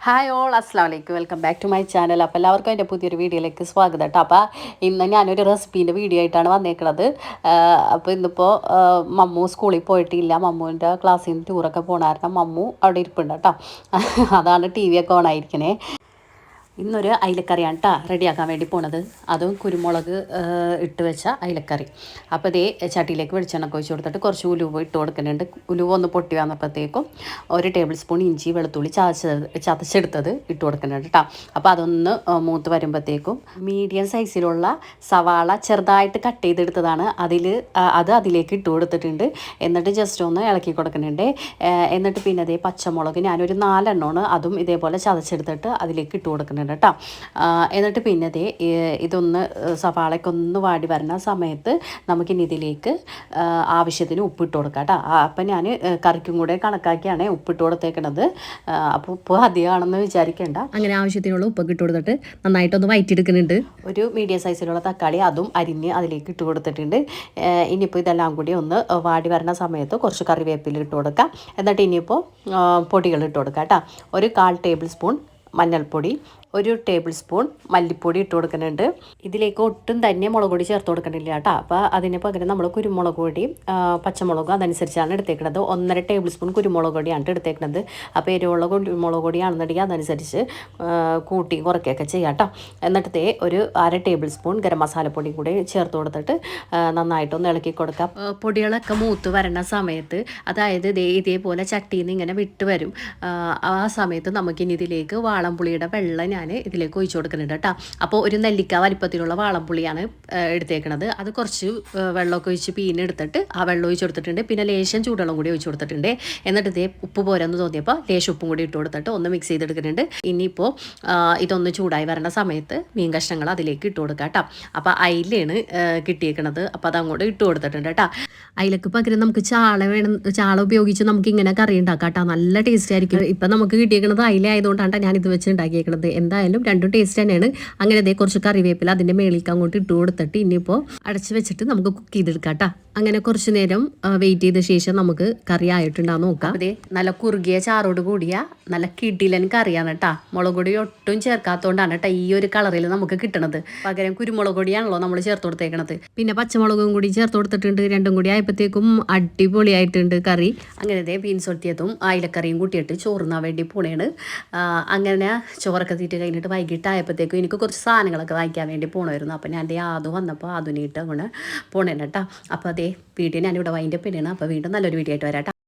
Hi all അസ്സാം വലൈക്കും welcome back to my channel അപ്പോൾ എല്ലാവർക്കും എന്റെ പുതിയൊരു വീഡിയോയിലേക്ക് സ്വാഗതം കേട്ടോ. അപ്പോൾ ഇന്ന് ഞാനൊരു റെസിപ്പീന്റെ വീഡിയോ ആയിട്ടാണ് വന്നേക്കുന്നത് അപ്പോൾ ഇന്നിപ്പോൾ മമ്മു സ്കൂളിൽ പോയിട്ടില്ല. മമ്മുവിന്റെ ക്ലാസ്സിൽ നിന്ന് ടൂറൊക്കെ പോകണമായിരുന്നു മമ്മു അവിടെ ഇരിപ്പുണ്ട് കേട്ടോ. അതാണ് ടി വി ഒക്കെ ഓണായിരിക്കണേ ഇന്നൊരു അയിലക്കറിയാണ് കേട്ടോ റെഡിയാക്കാൻ വേണ്ടി പോണത്. അതും കുരുമുളക് ഇട്ട് വെച്ച അയിലക്കറി. അപ്പോൾ ഇതേ ചട്ടിയിലേക്ക് വെളിച്ചെണ്ണ ഒഴിച്ച് കൊടുത്തിട്ട് കുറച്ച് ഉലുവ ഇട്ട് കൊടുക്കുന്നുണ്ട്. ഉലുവ ഒന്ന് പൊട്ടി വന്നപ്പോഴത്തേക്കും ഒരു ടേബിൾ സ്പൂൺ ഇഞ്ചി വെളുത്തുള്ളി ചതച്ചത് ചതച്ചെടുത്തത് ഇട്ട് കൊടുക്കുന്നുണ്ട് കേട്ടോ അപ്പോൾ അതൊന്ന് മൂത്ത് വരുമ്പോഴത്തേക്കും മീഡിയം സൈസിലുള്ള സവാള ചെറുതായിട്ട് കട്ട് ചെയ്തെടുത്തതാണ്. അതിൽ അത് അതിലേക്ക് ഇട്ട് കൊടുത്തിട്ടുണ്ട്. എന്നിട്ട് ജസ്റ്റ് ഒന്ന് ഇളക്കി കൊടുക്കുന്നുണ്ട്. എന്നിട്ട് പിന്നെ അതേ പച്ചമുളക് ഞാനൊരു നാലെണ്ണമാണ് അതും ഇതേപോലെ ചതച്ചെടുത്തിട്ട് അതിലേക്ക് ഇട്ട് കൊടുക്കുന്നുണ്ട് കേട്ടോ. എന്നിട്ട് പിന്നെ ദേ ഇതൊന്ന് സവാളക്കൊന്ന് വാടി വരുന്ന സമയത്ത് നമുക്കിനി ഇതിലേക്ക് ആവശ്യത്തിന് ഉപ്പിട്ട് കൊടുക്കാം കേട്ടോ. അപ്പം ഞാൻ കറിക്കും കൂടെ കണക്കാക്കിയാണ് ഉപ്പിട്ട് കൊടുത്തേക്കണത്. അപ്പോൾ ഉപ്പ് അധികമാണെന്ന് വിചാരിക്കേണ്ട. അങ്ങനെ ആവശ്യത്തിനുള്ള ഉപ്പൊക്കെ ഇട്ട് കൊടുത്തിട്ട് നന്നായിട്ടൊന്ന് വയറ്റിയെടുക്കുന്നുണ്ട്. ഒരു മീഡിയം സൈസിലുള്ള തക്കാളി അതും അരിഞ്ഞ് അതിലേക്ക് ഇട്ട് കൊടുത്തിട്ടുണ്ട്. ഇനിയിപ്പോൾ ഇതെല്ലാം കൂടി ഒന്ന് വാടി വരുന്ന സമയത്ത് കുറച്ച് കറിവേപ്പില ഇട്ട് കൊടുക്കാം. എന്നിട്ട് ഇനിയിപ്പോൾ പൊടികൾ ഇട്ട് കൊടുക്കാം കേട്ടോ. ഒരു കാൽ ടേബിൾ സ്പൂൺ മഞ്ഞൾപ്പൊടി ഒരു ടേബിൾ സ്പൂൺ മല്ലിപ്പൊടി ഇട്ട് കൊടുക്കുന്നുണ്ട്. ഇതിലേക്ക് ഒട്ടും തന്നെ മുളക് പൊടി ചേർത്ത് കൊടുക്കണില്ല കേട്ടോ. അപ്പോൾ അതിന് പകരം നമ്മൾ കുരുമുളക് പൊടി പച്ചമുളകും അതനുസരിച്ചാണ് എടുത്തേക്കുന്നത്. ഒന്നര ടേബിൾ സ്പൂൺ കുരുമുളക് പൊടിയാണ് എടുത്തേക്കുന്നത്. അപ്പോൾ എരിവുള്ള കുരുമുളക് പൊടിയാണെന്നുണ്ടെങ്കിൽ അതനുസരിച്ച് കൂട്ടി കുറയ്ക്കുകയൊക്കെ ചെയ്യാം കേട്ടോ. എന്നിട്ട് ദേ ഒരു അര ടേബിൾ സ്പൂൺ ഗരം മസാലപ്പൊടിയും കൂടി ചേർത്ത് കൊടുത്തിട്ട് നന്നായിട്ടൊന്ന് ഇളക്കി കൊടുക്കാം. പൊടികളൊക്കെ മൂത്ത് വരണ സമയത്ത് അതായത് ഇതേപോലെ ചട്ടിയിൽ നിന്ന് ഇങ്ങനെ വിട്ട് വരും. ആ സമയത്ത് നമുക്കിനി ഇതിലേക്ക് വാളംപുളിയുടെ വെള്ളം ഞാൻ ഇതിലേക്ക് ഒഴിച്ചു കൊടുക്കുന്നുണ്ട് കേട്ടോ. അപ്പോൾ ഒരു നെല്ലിക്ക വലിപ്പത്തിലുള്ള വാളംപുളിയാണ് എടുത്തേക്കണത്. അത് കുറച്ച് വെള്ളമൊക്കെ ഒഴിച്ച് പീനെടുത്തിട്ട് ആ വെള്ളം ഒഴിച്ച് കൊടുത്തിട്ടുണ്ട്. പിന്നെ ലേശം ചൂടുവെള്ളം കൂടി ഒഴിച്ചു കൊടുത്തിട്ടുണ്ട്. എന്നിട്ട് ഇതേ ഉപ്പ് പോരെന്ന് തോന്നിയപ്പോൾ ലേശം ഉപ്പും കൂടി ഇട്ട് കൊടുത്തിട്ട് ഒന്ന് മിക്സ് ചെയ്തെടുക്കുന്നുണ്ട്. ഇനിയിപ്പോൾ ഇതൊന്ന് ചൂടായി വരേണ്ട സമയത്ത് മീൻ കഷ്ണങ്ങൾ അതിലേക്ക് ഇട്ട് കൊടുക്കാം കേട്ടോ. അപ്പോൾ അയിലാണ് കിട്ടിയേക്കണത്. അപ്പോൾ അത് അങ്ങോട്ട് ഇട്ട് കൊടുത്തിട്ടുണ്ട് കേട്ടോ. അതിലേക്ക് പകരം നമുക്ക് ചാള വേണം ചാള ഉപയോഗിച്ച് നമുക്ക് ഇങ്ങനെ കറി ഉണ്ടാക്കാം കേട്ടോ. നല്ല ടേസ്റ്റ് ആയിരിക്കും. ഇപ്പം നമുക്ക് കിട്ടിയേക്കണത് അയില ആയതുകൊണ്ടാണ് ഞാൻ ഇത് വെച്ച് ഉണ്ടാക്കിയേക്കണത്. എന്തായാലും രണ്ടും ടേസ്റ്റ് തന്നെയാണ്. അങ്ങനെ അതേ കുറച്ച് കറിവേപ്പില അതിന്റെ മേളിലേക്ക് അങ്ങോട്ട് ഇട്ട് കൊടുത്തിട്ട് ഇനിയിപ്പോൾ അടച്ച് വെച്ചിട്ട് നമുക്ക് കുക്ക് ചെയ്തെടുക്കാം കേട്ടോ. അങ്ങനെ കുറച്ച് നേരം വെയിറ്റ് ചെയ്ത ശേഷം നമുക്ക് കറി ആയിട്ടുണ്ടാ. നോക്കാം. അതെ നല്ല കുറുകിയ ചാറോട് കൂടിയ നല്ല കിടിലൻ കറിയാണ് കേട്ടാ മുളക് പൊടി ഒട്ടും ചേർക്കാത്തതുകൊണ്ടാണ് കേട്ടോ ഈ ഒരു കളറിൽ നമുക്ക് കിട്ടണത്. പകരം കുരുമുളക് പൊടിയാണല്ലോ നമ്മൾ ചേർത്ത് കൊടുത്തേക്കണത്. പിന്നെ പച്ചമുളകും കൂടി ചേർത്ത് കൊടുത്തിട്ടുണ്ട്. രണ്ടും കൂടി ആയപ്പോഴത്തേക്കും അടിപൊളിയായിട്ടുണ്ട് കറി. അങ്ങനെ ദേ ബീൻസ് ഒട്ടിയതും അയിലക്കറിയും കൂട്ടിയിട്ട് ചോറുന്നാൻ വേണ്ടി പോണേണ്. അങ്ങനെ ചോറൊക്കെ തീറ്റ് കഴിഞ്ഞിട്ട് വൈകിട്ടായപ്പോഴത്തേക്കും എനിക്ക് കുറച്ച് സാധനങ്ങളൊക്കെ വാങ്ങിക്കാൻ വേണ്ടി പോകണമായിരുന്നു അപ്പം ഞാൻ എന്റെ ആദ്യം വന്നപ്പോൾ ആധുനിയിട്ട് അങ്ങനെ പോണേണ് കേട്ടോ അപ്പോൾ അതേ വീഡിയോ ഞാനിവിടെ വൈന്റെ പിന്നെയാണ് അപ്പോൾ വീണ്ടും നല്ലൊരു വീഡിയോ ആയിട്ട് വരാം.